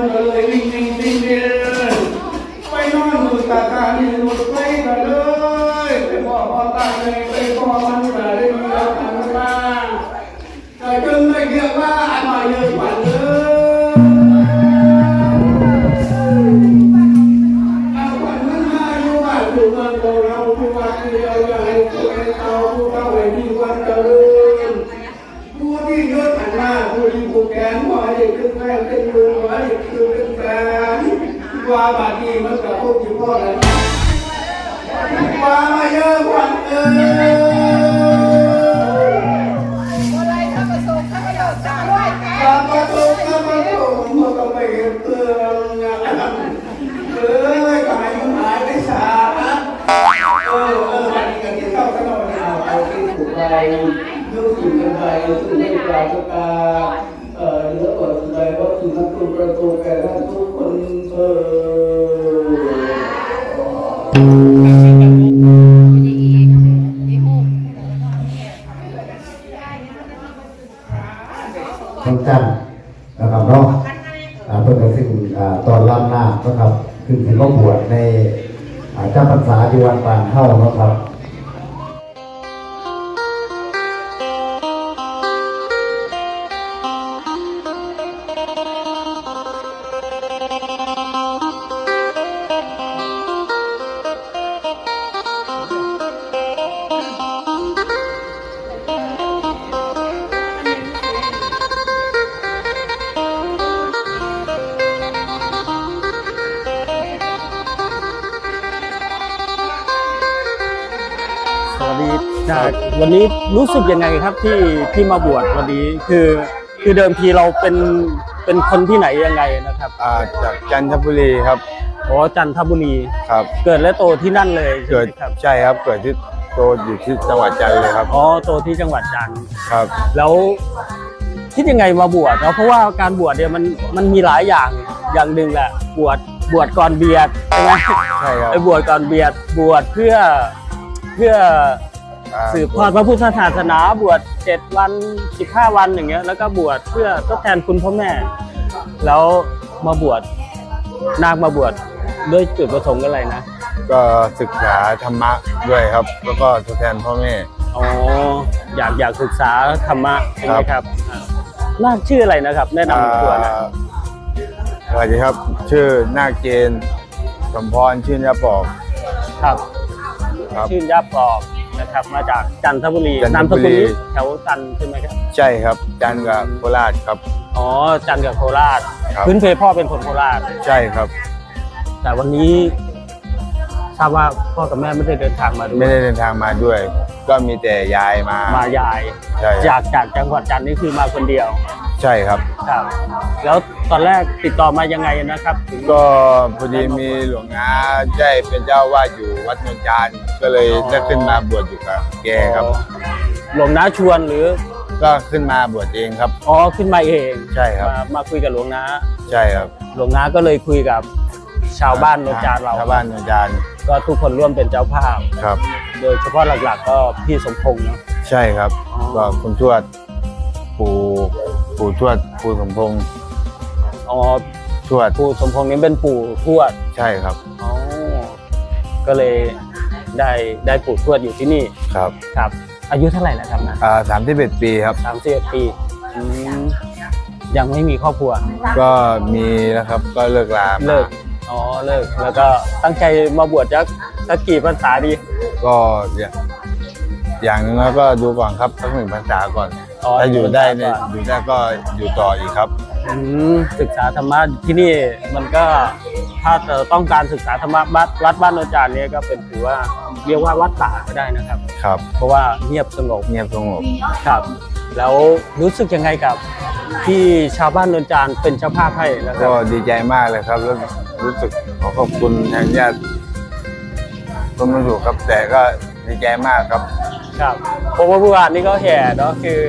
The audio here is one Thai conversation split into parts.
มันก็เลยวิ่งวิ่งวิ่งเดินไปนอนดูตาตานี่หลุดไปกันเลยไปพ่อพ่อตาเลยไปพ่อมันก็เลย กับพวกที่พ่อเลยว่ามาเยอะกว่าเออะไรทำประสงค์ทำประโยชน์สร้างด้วยแกกามาตุกามาตุกมันก็ไม่เห็นเตือนเออก็ให้มันหายไปสาเออเออวันนี้ก็กินข้าวข้าเราเอาที่ถูกไปยุ่งสิ่งกันไปซึ่งไม่ปราศจาเอ่อเนื้ออดใจเพราะสุนัขตุประตูแก่ท่านทุกคนเออ ทั้งจันนะครับเนาะเพื่อจะขึ้นตอนรับหน้านะครับขึ้นถึงก็บวชในเจ้าพรรษาที่วัดปานเท่านะครับ สวัสดีจากวันนี้รู้สึกยังไงครับที่ที่มาบวชวันนี้คือคือเดิมทีเราเป็นเป็นคนที่ไหนยังไงนะครับอ่าจากจันทบุรีครับอ๋อจันทบุรีครับ เกิดและโตที่นั่นเลยใช่เกิไหดมครับใช่ครับเกิดที่โตอยู่ที่จังหวัดจันทร์เลยครับอ๋อโตที่จังหวัดจันทร์ครับ แล้วคิดยังไงมาบวชเนาะเพราะว่าการบวชเนี่ยมันมันมีหลายอย่างอย่างหนึ่งแหละบวชบวชก่อนเบียดใช่ไหมใช่ครับไปบวชก่อนเบียดบวชเพื่อ เพื่ออ่าสืบทอดพระพุทธศาสนาบวชเจ็ดวันสิบห้าวันอย่างเงี้ย แล้วก็บวชเพื่อทดแทนคุณพ่อแม่ แล้วมาบวชนาคมาบวชด้วยจุดประสงค์อะไรนะ ก็ศึกษาธรรมะด้วยครับ แล้วก็ทดแทนพ่อแม่อ๋ออยากอยากศึกษาธรรมะใช่ไหมคครัรับบอ่านาคชื่ออะไรนะครับ แนะนำตัวนะอ่าสวัสดีครับ ชื่อนาคเจนสมพรชื่นยาปอกครับ ครับชื่นยาปลอกนะครับมาจากจันทบุรีจันทนามสบุกุลรีนี้แถวจันทร์ใช่ไหมครับใช่ครับจันทร์กับโคราชครับ อ๋อจันทร์กับโคราช ครับ พื้นเพพ่อเป็นคนโคราช ใช่ครับ แต่วันนี้ทราบว่าพ่อกับแม่ไม่ได้เดินทางมาด้วไม่ยได้เดินทางมาด้วย ก็มีแต่ยายมามายาย ใช่จากจากจังหวัดจันทร์นี่คือมาคนเดียว ใช่ครับ ครับ แล้วตอนแรกติดต่อมายังไงนะครับถึงก็พอดีมีหลวงนาได้เป็นเจ้าวาดอยู่วัดนนจานทร์ก็เลยได้ขึ้นมาบวชอยู่กับแกครับ หลวงน้าชวนหรือก็ขึ้นมาบวชเองครับ อ๋อขึ้นมาเองใช่ครับ มามาคุยกับหลวงน้าใช่ครับ หลวงน้าก็เลยคุยกับชาวบ้านโนนจานเราชาวบ้านนนจานทร์ก็ทุกคนร่วมเป็นเจ้าภาพครับ โดยเฉพาะหลักๆก็พี่สมพงษ์เนาะใช่ครับอ๋อก็คุณทวด ปู่ปู่ทวดปู่สมพงษ์อ๋อทวดปู่สมพงษ์นี้เป็นปู่ทวดใช่ครับอ๋อก็เลยได้ได้ปู่ทวดอยู่ที่นี่ครับครับ อายุเท่าไหร่แล้วครับนะอ่าสามที่เอ็ดปีครับสามสิบปีอืมยังไม่มีครอบครัว ก็มีแล้วครับก็เลิกลามาเลิกอ๋อเลิกแล้วก็ตั้งใจมาบวชจักสักกี่พรรษาดี ก็อย่างอย่างหนึงแล้วก็ดูก่อนครับสักหนึ่งพรรษาก่อนอ๋อ ถ้าอยู่ได้หนึ่เนี่ยงพรรษาก่อนอยู่ได้ก็อยู่ต่ออีกครับออืมศึกษาธรรมะที่นี่มันก็ถ้าเราต้องการศึกษาธรรมะวัดวัดบ้านโนนจานเนี่ยก็เป็นถือว่าเรียกว่าวัดป่าก็ได้นะครับ ครับ เพราะว่าเงียบสงบเงียบสงบครับ แล้วรู้สึกยังไงกับที่ชาวบ้านโนนจานเป็นเจ้าภาพให้นะครัก็บดีใจมากเลยครับ แล้วรู้สึกขอขอบคุณทางญาติคนมาอยู่ครับแต่ก็ดีใจมากครับ ครับเพราะว่าเมื่อวานนี้ก็แห่เนาะคือ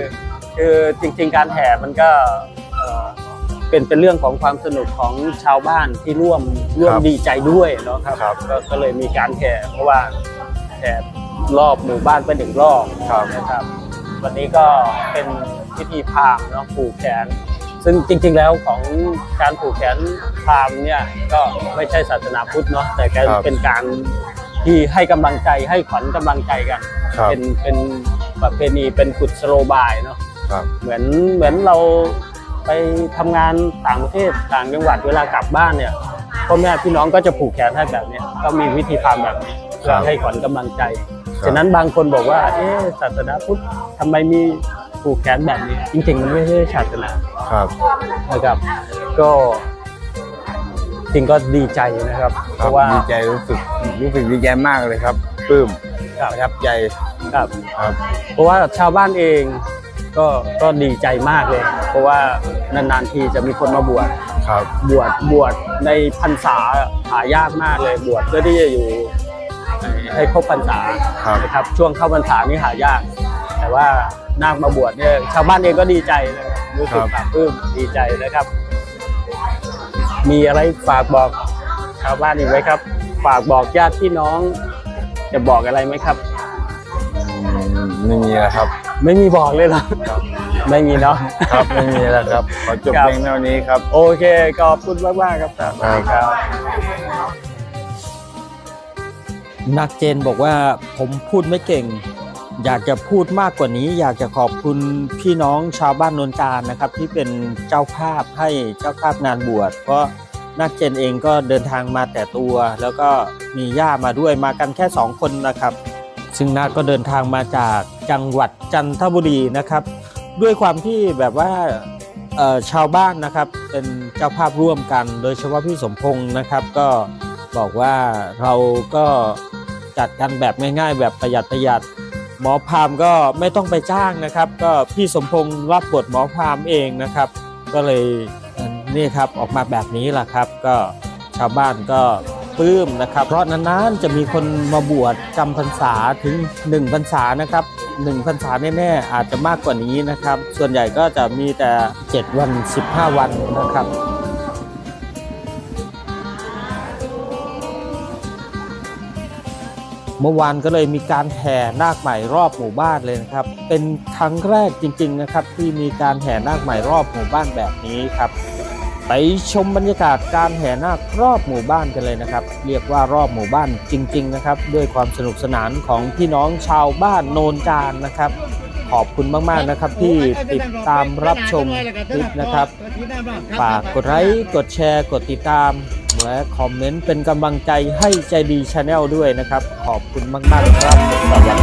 คือจริงๆการแห่มันก็เอ่อเป็นเป็นเรื่องของความสนุกของชาวบ้านที่ร่วมร่วมครับดีใจด้วยเนาะครับครับก็ก็เลยมีการแห่เพราะว่าแห่รอบหมู่บ้านไปหนึ่งรอบครับนะครับ วันนี้ก็เป็นพิธีพราหมณ์เนาะผูกแขน ซึ่งจริง ๆ แล้วของการผูกแขนพราหมณ์เนี่ยก็ไม่ใช่ศาสนาพุทธเนาะแต่การครับเป็นการที่ให้กำลังใจให้ขวัญกำลังใจกันครับเป็นเป็นประเพณีเป็นกุศโลบายเนาะ ครับเหมือนเหมือนเราไปทำงานต่างประเทศต่างจังหวัดเวลากลับบ้านเนี่ยพ่อแม่พี่น้องก็จะผูกแขนให้แบบเนี้ยก็มีวิธีพามแบบนี้ครัเพื่อบให้ขวัญกำลังใจครับฉะนั้นบางคนบอกว่าเอ๊ะศาสนาพุทธทำไมมีผูกแขนแบบนี้ จริง ๆ มันไม่ใช่ศาสนาครับนะครับ ก็จริงก็ดีใจนะครับ เพครับราะว่าดีใจรู้สึกรู้สึกดีใจมากเลยครับปลื้มครับประทับใจครับครับ เพราะว่าชาวบ้านเอง ก็ก็ดีใจมากเลย เพราะว่านานๆทีจะมีคนมาบวชครับ บวชบวชในพรรษาหายากมากเลยบวชเพื่อที่จะอยู่ให้ให้ครบพรรษาครับ นะครับ ช่วงเข้าพรรษานี่หายาก แต่ว่านาคมาบวชเนี่ยชาวบ้านเองก็ดีใจนะครับรู้สึกปลาบปลื้มดีใจนะครับ มีอะไรฝากบอกชาวบ้านอีกไหมครับ ฝากบอกญาติพี่น้อง จะบอกอะไรไหมครับ อืมไม่มีแล้วครับ ไม่มีบอกเลยเหรอครับไม่มีเนาะ ครับไม่มีแล้วครับ ขอจบครับ เพลงเท่านี้ครับ โอเคขอบคุณมากมากๆครับครับสวัสดีครับ นักเจนบอกว่าผมพูดไม่เก่ง อยากจะพูดมากกว่านี้ อยากจะขอบคุณพี่น้องชาวบ้านนนจานนะครับ ที่เป็นเจ้าภาพให้เจ้าภาพงานบวชเพราะนักเจนเองก็เดินทางมาแต่ตัว แล้วก็มีย่ามาด้วยมากันแค่สองคนนะครับ ซึ่งนาก็เดินทางมาจากจังหวัดจันทบุรีนะครับ ด้วยความที่แบบว่าชาวบ้านนะครับเป็นเจ้าภาพร่วมกัน โดยเฉพาะพี่สมพงศ์นะครับก็บอกว่าเราก็จัดกันแบบง่ายๆ แบบประหยัดประหยัดหมอพามก็ไม่ต้องไปจ้างนะครับ ก็พี่สมพงศ์รับบทหมอพามเองนะครับ ก็เลยนี่ครับออกมาแบบนี้แหละครับ ก็ชาวบ้านก็ ปลื้มนะครับ เพราะนานๆจะมีคนมาบวชจำพรรษาถึง1พรรษานะครับ1พรรษาแน่ๆอาจจะมากกว่านี้นะครับ ส่วนใหญ่ก็จะมีแต่ 7 วัน 15 วันนะครับเมื่อวานก็เลยมีการแห่นาคใหม่รอบหมู่บ้านเลยนะครับ เป็นครั้งแรกจริง ๆนะครับ ที่มีการแห่นาคใหม่รอบหมู่บ้านแบบนี้ครับ ไปชมบรรยากาศการแห่นาครอบหมู่บ้านกันเลยนะครับ เรียกว่ารอบหมู่บ้านจริง ๆ นะครับ ด้วยความสนุกสนานของพี่น้องชาวบ้านโนนจานนะครับ ขอบคุณมากๆนะครับที่ติดตามรับชมคลิปนะครับฝากกดไลค์กดแชร์ กดติดตามและคอมเมนต์เป็นกำลังใจให้ใจดีชาแนลด้วยนะครับ ขอบคุณมากๆครับสวัสดี